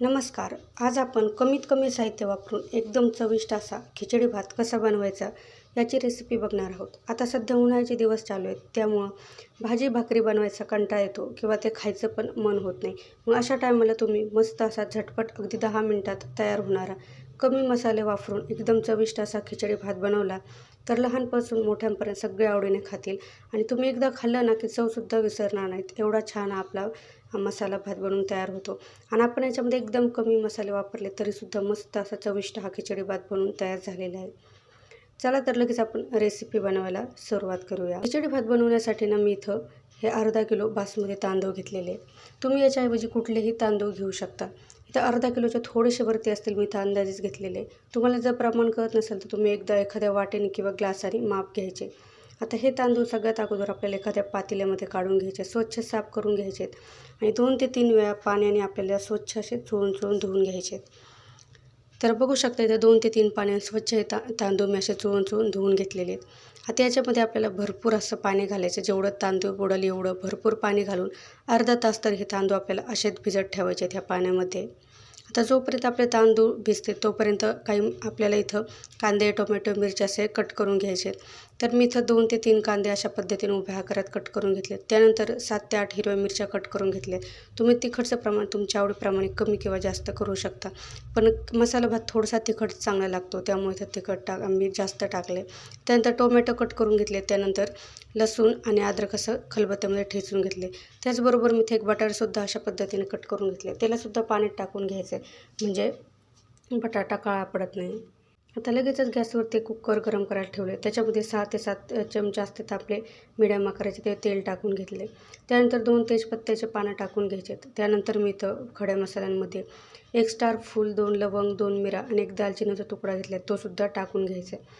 नमस्कार. आज आपण कमीत कमी साहित्य वापरून एकदम चविष्ट असा खिचडी भात कसा बनवायचा याची रेसिपी बघणार आहोत. आता सध्या उन्हाळ्याचे दिवस चालू आहेत त्यामुळं भाजी भाकरी बनवायचा कंटाळा येतो किंवा ते खायचं पण मन होत नाही. मग अशा टायमाला तुम्ही मस्त असा झटपट अगदी दहा मिनटात तयार होणारा कमी मसाले वापरून एकदम चविष्ट असा खिचडी भात बनवला तर लहानपासून मोठ्यांपर्यंत सगळे आवडीने खातील. आणि तुम्ही एकदा खाल्लं ना की चवसुद्धा विसरणार नाहीत. एवढा छान आपला मसाला भात बनवून तयार होतो. आणि आपण याच्यामध्ये एकदम कमी मसाले वापरले तरीसुद्धा मस्त असा चविष्ट हा खिचडी भात बनवून तयार झालेला आहे. चला तर लगेच आपण रेसिपी बनवायला सुरुवात करूया. खिचडी भात बनवण्यासाठी ना मी इथं हे अर्धा किलो बासमती तांदूळ घेतलेले तुम्ही याच्याऐवजी कुठलेही तांदूळ घेऊ शकता. इथं अर्धा किलोच्या थोडेसे वरती असतील मी इथं अंदाजेच घेतलेले. तुम्हाला जर प्रमाण कळत नसेल तर तुम्ही एकदा एखाद्या वाटेने किंवा ग्लासाने माप घ्यायचे. आता हे तांदूळ सगळ्यात अगोदर आपल्याला एखाद्या पातेल्यामध्ये काढून घ्यायचे स्वच्छ साफ करून घ्यायचे आणि दोन ते तीन वेळा पाण्याने आपल्याला स्वच्छ असे चोळून चोळून धुवून घ्यायचे. तर बघू शकता इथं दोन ते तीन पाण्याने स्वच्छ हे ता तांदूळ मी असे चोळून चोळून धुवून घेतलेले आहेत. आता याच्यामध्ये आपल्याला भरपूर असं पाणी घालायचं जेवढं तांदूळ बुडाल एवढं भरपूर पाणी घालून अर्धा तास तर हे तांदूळ आपल्याला असेच भिजत ठेवायचे आहेत ह्या पाण्यामध्ये. आता जोपर्यंत आपले तांदूळ भिजते तोपर्यंत काही आपल्याला इथं कांदे टोमॅटो मिरची असे कट करून घ्यायचे. तर मी इथं दोन ते तीन कांदे अशा पद्धतीने उभ्या आकारात कट करून घेतले. त्यानंतर सात ते आठ हिरव्या मिरच्या कट करून घेतले तुम्ही तिखटचं प्रमाण तुमच्या आवडीप्रमाणे कमी किंवा जास्त करू शकता. पण मसाला भात थोडासा तिखट चांगला लागतो त्यामुळे इथं तिखट टाक आम्ही जास्त टाकले. त्यानंतर टोमॅटो कट करून घेतले. त्यानंतर लसूण आणि अद्रक असं खलबत्त्यामध्ये ठेचून घेतले. त्याचबरोबर मी ते एक बटाटासुद्धा अशा पद्धतीने कट करून घेतले. त्यालासुद्धा पाण्यात टाकून घ्यायचे. म्हणजे बटाटा काळा पडत नाही. आता लगेचच गॅसवरती कुकर गरम करायला ठेवले. त्याच्यामध्ये सहा ते सात चमचे असते आपले मिडियम आकाराचे ते तेल टाकून घेतले. त्यानंतर दोन तेजपत्त्याचे पानं टाकून घ्यायचे. त्यानंतर मी इथं खड्या मसाल्यांमध्ये एक स्टार फूल दोन लवंग दोन मिरा आणि एक दालचिनीचा तुकडा घेतला. तोसुद्धा टाकून घ्यायचा. आहे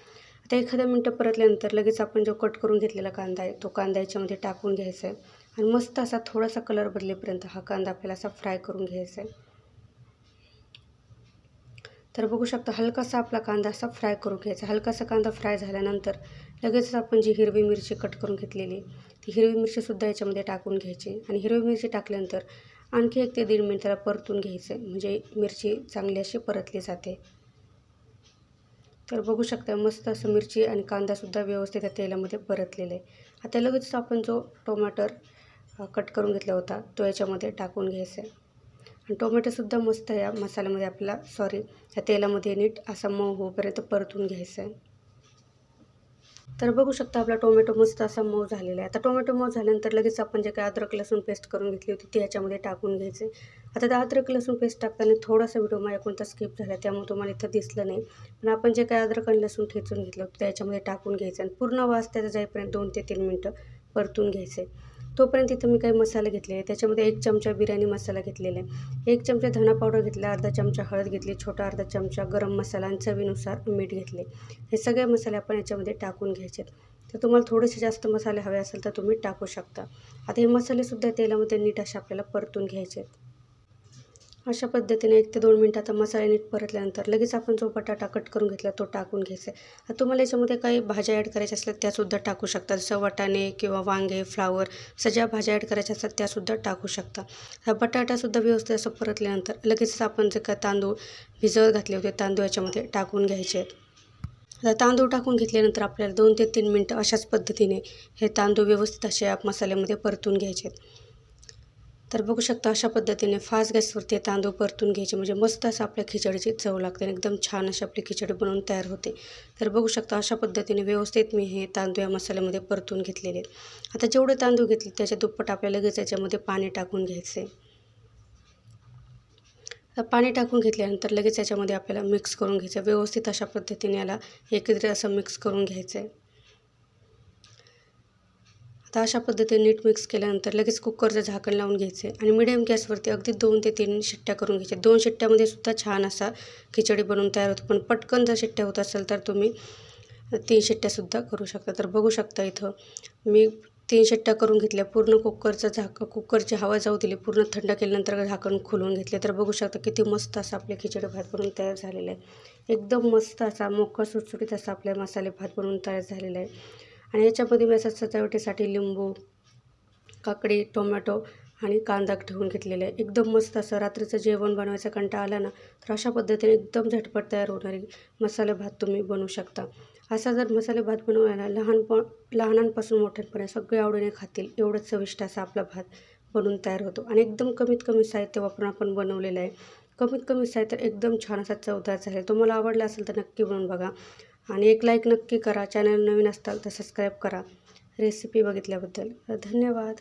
त्या एखाद्या मिनटं परतल्यानंतर लगेच आपण जो कट करून घेतलेला कांदा आहे तो कांदा याच्यामध्ये टाकून घ्यायचा आहे. आणि मस्त असा थोडासा कलर बदलेपर्यंत हा कांदा आपल्याला असा फ्राय करून घ्यायचा आहे. तर बघू शकता हलकासा आपला कांदा असा फ्राय करून घ्यायचा हलकासा कांदा फ्राय झाल्यानंतर लगेचच आपण जी हिरवी मिरची कट करून घेतलेली ती हिरवी मिरचीसुद्धा याच्यामध्ये टाकून घ्यायची. आणि हिरवी मिरची टाकल्यानंतर आणखी एक ते दीड मिनिटाला परतून घ्यायचं म्हणजे मिरची चांगली अशी परतली जाते. तर बघू शकता मस्त असं मिरची आणि कांदासुद्धा व्यवस्थित त्या तेलामध्ये परतलेलं आहे. आता लगेच आपण जो टोमॅटर कट करून घेतला होता तो याच्यामध्ये टाकून घ्यायचा आहे. आणि टोमॅटोसुद्धा मस्त या मसाल्यामध्ये आपला सॉरी या तेलामध्ये नीट असा मऊ होईपर्यंत परतून घ्यायचा आहे. तर बघू शकता आपला टोमॅटो मस्त असा मऊ झालेला आहे. आता टोमॅटो मऊ झाल्यानंतर लगेच आपण जे काय अद्रक लसूण पेस्ट करून घेतली होती ती याच्यामध्ये टाकून घ्यायचे. आता त्या अद्रक लसूण पेस्ट टाकताना थोडासा व्हिडिओ माझ्या कोणता स्किप झाला त्यामुळे तुम्हाला इथं दिसलं नाही. पण आपण जे काय अद्रक आणि लसूण ठेचून घेतलं होतं त्याच्यामध्ये टाकून घ्यायचं आणि पूर्ण वास त्याचा जाईपर्यंत दोन ते तीन मिनटं परतून घ्यायचे. तोपर्यंत इथं मी काही मसाले घेतले त्याच्यामध्ये एक चमचा बिर्याणी मसाला घेतलेला आहे. एक चमचा धना पावडर घेतला अर्धा चमचा हळद घेतली छोटा अर्धा चमचा गरम मसाला आणि चवीनुसार मीठ घेतले. हे सगळे मसाले आपण याच्यामध्ये टाकून घ्यायचे तर तुम्हाला थोडेसे जास्त मसाले हवे असेल तर तुम्ही टाकू शकता. आता हे मसालेसुद्धा तेलामध्ये नीट असे आपल्याला परतून घ्यायचे आहेत. अशा पद्धतीने एक ते दोन मिनटात मसाले नीट परतल्यानंतर लगेच आपण जो बटाटा कट करून घेतला तो टाकून घ्यायचा आहे. तुम्हाला याच्यामध्ये काही भाज्या ॲड करायच्या असल्या त्यासुद्धा टाकू शकता. जसं वाटाणे किंवा वांगे फ्लावर सज्या भाज्या ॲड करायच्या असतात त्यासुद्धा टाकू शकता. हा बटाटासुद्धा व्यवस्थित असं परतल्यानंतर लगेच आपण जे काय तांदूळ भिजवत घातले होते तांदूळ याच्यामध्ये टाकून घ्यायचे आहेत. आता तांदूळ टाकून घेतल्यानंतर आपल्याला दोन ते तीन मिनटं अशाच पद्धतीने हे तांदूळ व्यवस्थित असे मसाल्यामध्ये परतून घ्यायचे आहेत. तर बघू शकता अशा पद्धतीने फास्ट गॅसवरती तांदूळ परतून घ्यायचे. म्हणजे मस्त असं आपल्या खिचडीची चव लागते आणि एकदम छान अशी आपली खिचडी बनवून तयार होते. तर बघू शकता अशा पद्धतीने व्यवस्थित मी हे तांदूळ या मसाल्यामध्ये परतून घेतलेले आहेत. आता जेवढे तांदूळ घेतले त्याच्या दुप्पट आपल्याला लगेच याच्यामध्ये पाणी टाकून घ्यायचे. पाणी टाकून घेतल्यानंतर लगेच याच्यामध्ये आपल्याला मिक्स करून घ्यायचं. व्यवस्थित अशा पद्धतीने याला एकत्र असं मिक्स करून घ्यायचं आहे आता अशा पद्धतीने नीट मिक्स केल्यानंतर लगेच कुकरचं झाकण लावून घ्यायचे आणि मिडियम गॅसवरती अगदी दोन ते तीन शिट्ट्या करून घ्यायच्या. दोन शिट्ट्यामध्ये सुद्धा छान असा खिचडी बनवून तयार होतो. पण पटकन जर शिट्ट्या होत असेल तर तुम्ही तीन शिट्ट्यासुद्धा करू शकता. तर बघू शकता इथं मी तीन शिट्ट्या करून घेतल्या. पूर्ण कुकरचं झाक कुकरची हवा जाऊ दिली. पूर्ण थंड केल्यानंतर झाकण खोलून घेतले. तर बघू शकता किती मस्त असं आपले खिचडी भात बनवून तयार झालेला आहे. एकदम मस्त असा मोका सुटसुटीत असा आपल्या मसाले भात बनवून तयार झालेला आहे. आणि याच्यामध्ये मी असं सजावटीसाठी लिंबू काकडी टोमॅटो आणि कांदा ठेवून घेतलेला आहे. एकदम मस्त असं रात्रीचं जेवण बनवायचा कंटाळा आला ना तर अशा पद्धतीने एकदम झटपट तयार होणारी मसाले भात तुम्ही बनवू शकता. असा जर मसाले भात बनवायला लहानपण लहानांपासून मोठ्यांपर्यंत सगळे आवडीने खातील एवढंच चविष्ट असा आपला भात बनून तयार होतो. आणि एकदम कमीत कमी साहित्य वापरून आपण बनवलेलं आहे. कमीत कमी साहित्य एकदम छान असा चवदार झाला तुम्हाला आवडला असेल तर नक्की बनवून बघा. आणि एक लाईक नक्की करा. चॅनल नवीन असताल तर सबस्क्राईब करा. रेसिपी बघितल्याबद्दल. धन्यवाद.